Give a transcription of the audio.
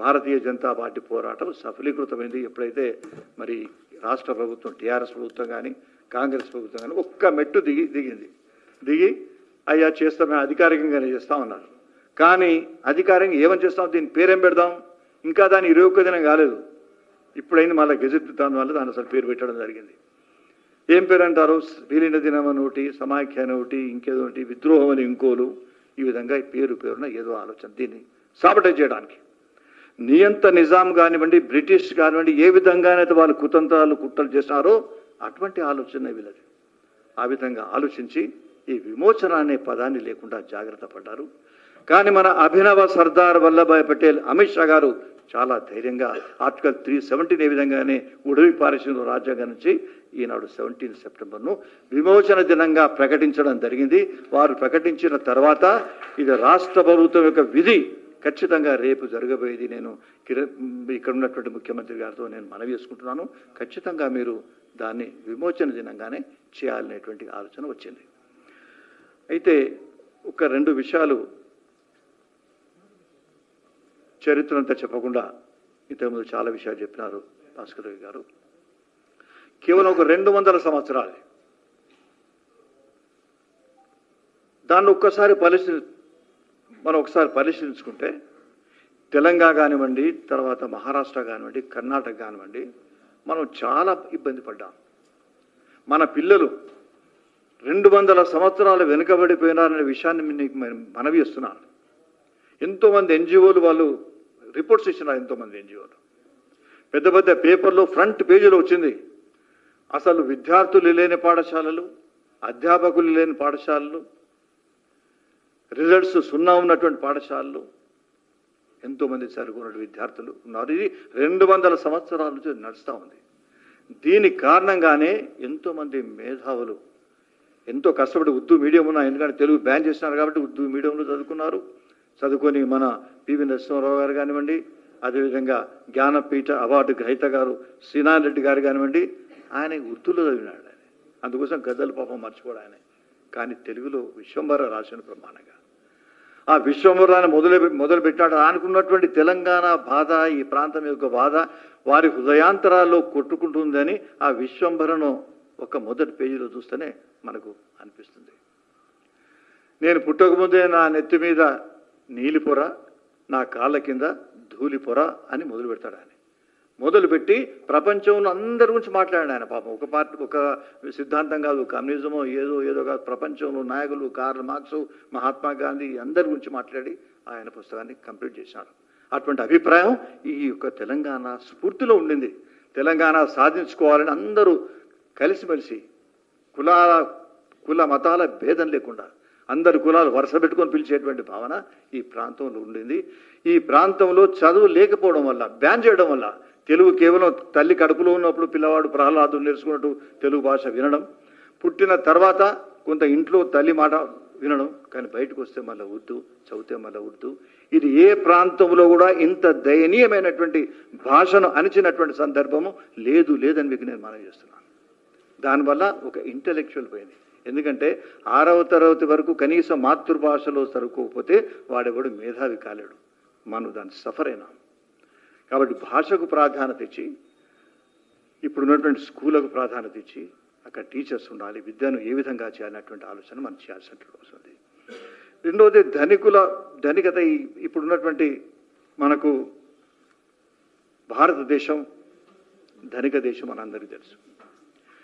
Bharatiya Janata party పోరాటం సఫలీకృతమైంది. ఎప్పుడైతే మరి రాష్ట్ర ప్రభుత్వం టీఆర్ఎస్ ప్రభుత్వం కానీ కాంగ్రెస్ ప్రభుత్వం కానీ ఒక్క మెట్టు దిగి దిగింది. దిగి అయ్యా చేస్తామే అధికారికంగానే చేస్తామన్నారు కానీ అధికారికంగా ఏమని చేస్తాం? దీని పేరేం పెడదాం? ఇంకా దాని ఇరవై ఒక్క దినం కాలేదు. ఇప్పుడైంది మళ్ళీ గెజెట్ దాని వల్ల దాని అసలు పేరు పెట్టడం జరిగింది. ఏం పేరు అంటారు విలీన దినం అని ఒకటి సమాఖ్య అని ఒకటి ఇంకేదో ఒకటి విద్రోహం అని ఇంకోలు. ఈ విధంగా పేరు పేరున ఏదో ఆలోచన. దీన్ని సాబటైజ్ చేయడానికి. నియంత నిజాం కానివ్వండి బ్రిటిష్ కానివ్వండి ఏ విధంగానైతే వాళ్ళు కుతంత్రాలు కుట్రలు చేసినారో అటువంటి ఆలోచన వీళ్ళది. ఆ విధంగా ఆలోచించి ఈ విమోచన అనే పదాన్ని లేకుండా జాగ్రత్త పడ్డారు. కానీ మన అభినవ సర్దార్ వల్లభాయ్ పటేల్ అమిత్ షా గారు చాలా ధైర్యంగా ఆర్టికల్ త్రీ సెవెంటీన్ ఏ విధంగానే ఉడవి పారిశ్రమిక రాజ్యాంగం నుంచి ఈనాడు సెవెంటీన్ సెప్టెంబర్ను విమోచన దినంగా ప్రకటించడం జరిగింది. వారు ప్రకటించిన తర్వాత ఇది రాష్ట్ర ప్రభుత్వం యొక్క విధి. ఖచ్చితంగా రేపు జరగబోయేది నేను ఇక్కడ ఉన్నటువంటి ముఖ్యమంత్రి గారితో నేను మనవి చేసుకుంటున్నాను. ఖచ్చితంగా మీరు దాన్ని విమోచన దినంగానే చేయాలనేటువంటి ఆలోచన వచ్చింది. అయితే ఒక రెండు విషయాలు చరిత్ర అంతా చెప్పకుండా ఇంతకుముందు చాలా విషయాలు చెప్పినారు భాస్కర్ గారు. కేవలం ఒక రెండు వందల సంవత్సరాలు. దాన్ని ఒక్కసారి పరిశీలి మనం ఒకసారి పరిశీలించుకుంటే తెలంగాణ కానివ్వండి తర్వాత మహారాష్ట్ర కానివ్వండి కర్ణాటక కానివ్వండి మనం చాలా ఇబ్బంది పడ్డాం. మన పిల్లలు రెండు వందల సంవత్సరాలు వెనుకబడిపోయినారనే విషయాన్ని మీకు మనవి చేస్తున్నాను. ఎంతోమంది ఎన్జిఓలు వాళ్ళు రిపోర్ట్స్ ఇచ్చినారు ఎంతోమంది ఎన్జిఓలు. పెద్ద పెద్ద పేపర్లో ఫ్రంట్ పేజీలో వచ్చింది. అసలు విద్యార్థులు లేని పాఠశాలలు అధ్యాపకులు లేని పాఠశాలలు రిజల్ట్స్ సున్నా ఉన్నటువంటి పాఠశాలలు ఎంతోమంది చదువుకున్న విద్యార్థులు ఉన్నారు. ఇది రెండు వందల సంవత్సరాల నుంచి నడుస్తూ ఉంది. దీని కారణంగానే ఎంతోమంది మేధావులు ఎంతో కష్టపడి ఉర్దూ మీడియం ఉన్నా ఎందుకంటే తెలుగు బ్యాన్ చేసినారు కాబట్టి ఉర్దూ మీడియంలో చదువుకున్నారు. చదువుకొని మన పివి నరసింహారావు గారు కానివ్వండి అదేవిధంగా జ్ఞానపీఠ అవార్డు గ్రహీత గారు శ్రీనారాయణ రెడ్డి గారు కానివ్వండి ఆయన ఉర్దూలో చదివినాడు ఆయన. అందుకోసం గద్దలు పాపం మర్చిపోడు ఆయన. కానీ తెలుగులో విశ్వంభర రాసిన ప్రమాణంగా. ఆ విశ్వమురాన్ని మొదలు మొదలు పెట్టాడు. అనుకున్నటువంటి తెలంగాణ బాధ ఈ ప్రాంతం యొక్క బాధ వారి హృదయాంతరాల్లో కొట్టుకుంటుందని ఆ విశ్వంభరను ఒక మొదటి పేజీలో చూస్తేనే మనకు అనిపిస్తుంది. నేను పుట్టకముందే నా నెత్తి మీద నీలిపొర నా కాళ్ళ కింద ధూళి పొర అని మొదలు పెడతాడు ఆయన. మొదలుపెట్టి ప్రపంచంలో అందరి గురించి మాట్లాడాడు ఆయన పాపం. ఒక పార్టీ ఒక సిద్ధాంతం కాదు కమ్యూనిజమో ఏదో ఏదో కాదు ప్రపంచంలో నాయకులు కార్ల మార్క్స్ మహాత్మా గాంధీ అందరి గురించి మాట్లాడి ఆయన పుస్తకాన్ని కంప్లీట్ చేశాడు. అటువంటి అభిప్రాయం ఈ యొక్క తెలంగాణ స్ఫూర్తిలో ఉండింది. తెలంగాణ సాధించుకోవాలని అందరూ కలిసిమెలిసి కులాల కుల మతాల భేదం లేకుండా అందరు కులాలు వరుస పెట్టుకొని పిలిచేటువంటి భావన ఈ ప్రాంతంలో ఉండింది. ఈ ప్రాంతంలో చదువు లేకపోవడం వల్ల బ్యాన్ చేయడం వల్ల తెలుగు కేవలం తల్లి కడుపులో ఉన్నప్పుడు పిల్లవాడు ప్రహ్లాదు నేర్చుకున్నట్టు తెలుగు భాష వినడం. పుట్టిన తర్వాత కొంత ఇంట్లో తల్లి మాట వినడం. కానీ బయటకు వస్తే మళ్ళీ ఉర్దూ చదివితే మళ్ళీ ఉర్దూ. ఇది ఏ ప్రాంతంలో కూడా ఇంత దయనీయమైనటువంటి భాషను అణిచినటువంటి సందర్భము లేదు లేదని మీకు నేను మనం చేస్తున్నాను. దానివల్ల ఒక ఇంటలెక్చువల్ పోయింది ఎందుకంటే ఆరవ తరగతి వరకు కనీసం మాతృభాషలో సరుకోకపోతే వాడెవడు మేధావి కాలేడు. మనం దాన్ని సఫర్ అయినాం. కాబట్టి భాషకు ప్రాధాన్యత ఇచ్చి ఇప్పుడున్నటువంటి స్కూళ్ళకు ప్రాధాన్యత ఇచ్చి అక్కడ టీచర్స్ ఉండాలి విద్యను ఏ విధంగా చేయాలన్నటువంటి ఆలోచన మనం చేయాల్సినటువంటి అవసరం ఉంది రెండవది ధనికుల ధనికత ఇప్పుడున్నటువంటి మనకు భారతదేశం ధనిక దేశం మనందరికీ తెలుసు.